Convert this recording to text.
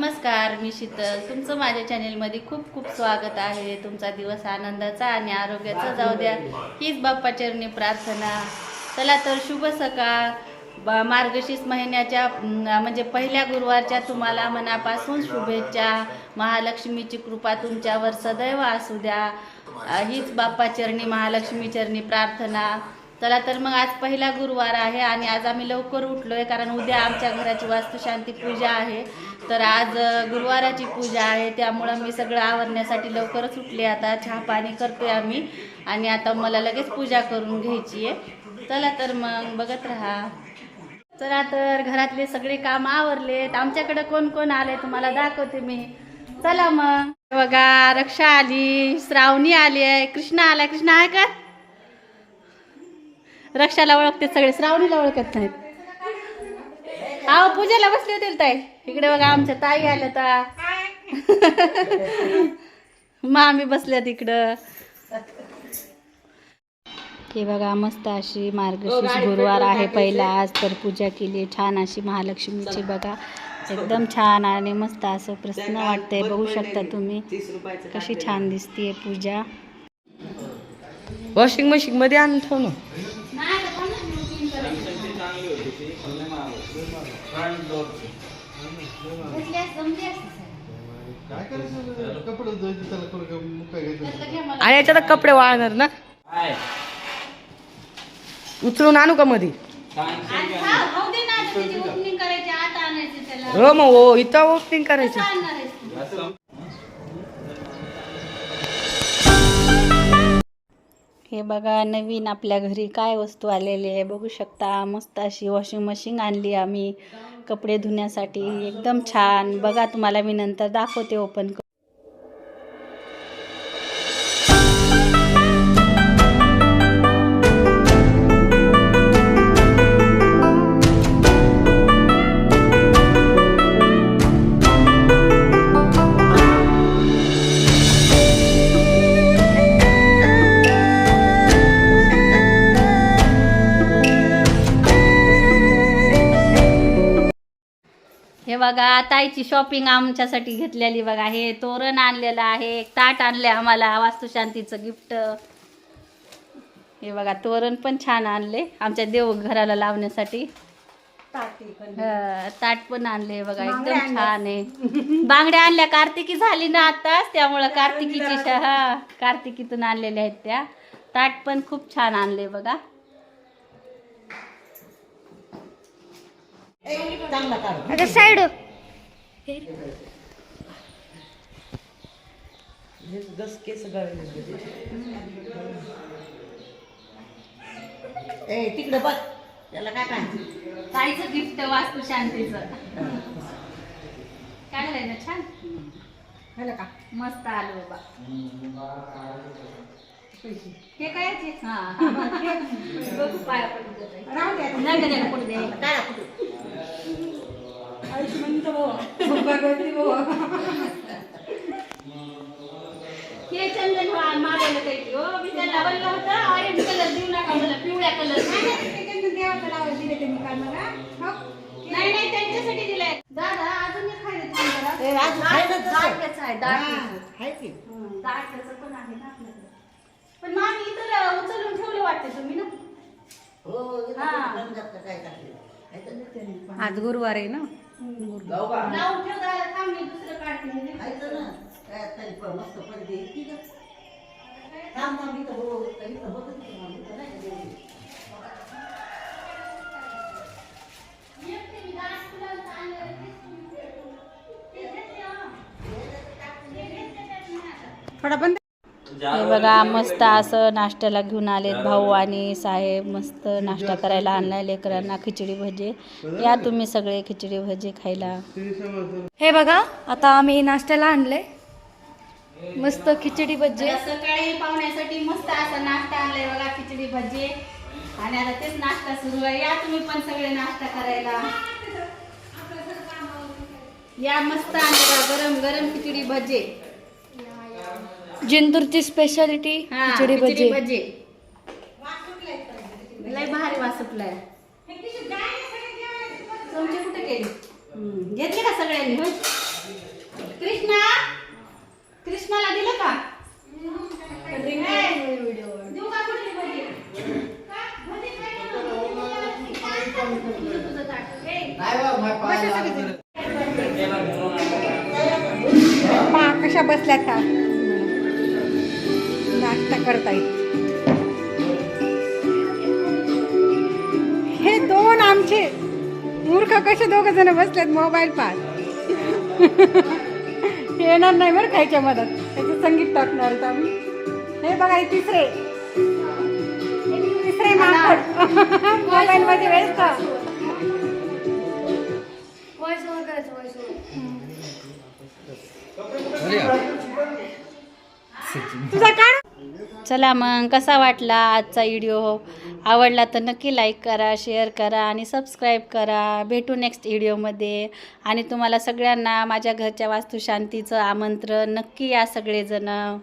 नमस्कार मी शीतल. तुमचं माझ्या चॅनेलमध्ये खूप खूप स्वागत आहे. तुमचा दिवस आनंदाचा आणि आरोग्याचा जाऊ द्या. हीच बाप्पा चरणी प्रार्थना. चला तर शुभ सकाळ. ब- मार्गशीर्ष महिन्याच्या म्हणजे पहिल्या गुरुवारच्या तुम्हाला मनापासून शुभेच्छा. महालक्ष्मीची कृपा तुमच्यावर सदैव असू द्या. हीच बाप्पा चरणी महालक्ष्मी चरणी प्रार्थना. चला तर मग आज पहिला गुरुवार आहे आणि आज आम्ही लवकर उठलो आहे कारण उद्या आमच्या घराची वास्तुशांती पूजा आहे. तर आज गुरुवाराची पूजा आहे. त्यामुळं मी सगळं आवरण्यासाठी लवकरच उठले आता. चहा पाणी करतो आहे आम्ही आणि आता मला लगेच पूजा करून घ्यायची आहे. चला तर मग बघत राहा. चला तर घरातले सगळे काम आवरलेत. आमच्याकडे कोण कोण आले तुम्हाला दाखवते मी. चला मग. बघा रक्षा आली श्रावणी आली आहे. कृष्णा आला कृष्णा आहे का? रक्षाला ओळखते सगळे श्रावणीला ओळखत नाहीत. अहो पूजेला बसले होते ताई. इकडे बघा आमच्या ताई आल्या ता. मामी बसल्यात इकडं. हे बघा मस्त अशी मार्गशीर्ष गुरुवार आहे पहिला. आज तर पूजा केली छान अशी महालक्ष्मीची बघा. एकदम छान आणि मस्त असं प्रसन्न वाटतंय. बघू शकता तुम्ही. कशी छान दिसतीये पूजा. वॉशिंग मशीन मध्ये आणून ठेव आणि याच्यात कपडे वाळणार ना? उचलून आणू का मध्ये हो मग हो इथं ओपनिंग करायचं. हे बघा नवीन आपल्या घरी काय वस्तू आलेली आहे. बघू शकता मस्त अशी वॉशिंग मशीन आणली आम्ही. कपडे धुण्यासाठी एकदम छान. बघा तुम्हाला मी नंतर दाखवते ओपन हे बघा ताईची शॉपिंग आमच्यासाठी घेतलेली बघा. हे तोरण आणलेलं आहे एक ताट आणले आम्हाला वास्तुशांतीचं गिफ्ट हे बघा तोरण पण छान आणले आमच्या देवघराला लावण्यासाठी. हं, ताट पण आणले बघा एकदम छान आहे. बांगड्या आणल्या कार्तिकी झाली ना आताच त्यामुळं कार्तिकीची हा कार्तिकीतून आणलेल्या आहेत त्या. ताट पण खूप छान आणले बघा. साईड तिकडे बघ. त्याला काय काय ताईचं गिफ्ट वास्तू शांतीचं. काढलंय ना छान? का? मस्त आलं बाबा. हे काय? हा. बघू पाया पडू दे ताई. राहू द्या नाही, नाही, नाही, पडू दे. काय हे चंदन हा मागवलं काही की. हो, मी त्याला बोललं होतं. ऑरेंज कलर देऊ नका मला पिवळ्या कलर नाही नाही त्यांच्यासाठी दिलाय. दादा अजून एक खायला. दाटचं आहे की. हं, दाटचं पण आहे ना आपल्याकडे. पण मामी इथं उचलून ठेवलं वाटतं तुम्ही ना? हो हा. आज गुरुवार आहे ना? लावून ठेव दादा थांब मी दुसरं काढते. आहे तर ना? काय तरी पण मस्त पडदे येते का? थांब थांब इथं बघू इथं बघत होतो मग, इथं नाही का देवी? थोडा बंद हे बघा मस्त असं नाश्त्याला घेऊन आलेत भाऊ आणि साहेब मस्त नाश्ता करायला आणलाय लेकरांना खिचडी भजे. या तुम्ही सगळे खिचडी भजे खायला. हे बघा आता आम्ही नाश्त्याला आणले मस्त खिचडी भजी. सकाळी पाहुण्यासाठी मस्त असा नाश्ता आणलाय बघा खिचडी भजी. आणि आता तेच नाश्ता सुरू आहे. या तुम्ही पण सगळे नाश्ता करायला. या मस्त आणले बघा गरम गरम खिचडी भजे. जिंतूरची स्पेशालिटी खिचडी खिचडी भजी. लय भारी कुठे घेतले का सगळ्यांनी? कृष्णा? कृष्णाला दिलं का? कशा बसल्या का? नाश्ता करतायत. हे दोन आमचे मूर्ख कसे दोघ जण बसलेत मोबाईल पाहत? हे येणार नाही बरं खायच्या मदत. त्याचे संगीत टाकणार होतं आम्ही. हे बघा हे तिसरे. हे तिसरे माकड. मोबाईल मध्ये व्यस्त. तुझा चला मग कसा वाटला आजचा व्हिडिओ आवडला तर नक्की लाईक करा शेअर करा आणि सबस्क्राईब करा. भेटू नेक्स्ट व्हिडिओमध्ये आणि तुम्हाला सगळ्यांना माझ्या घरच्या वास्तुशांतीचं आमंत्रण नक्की या सगळेजणं.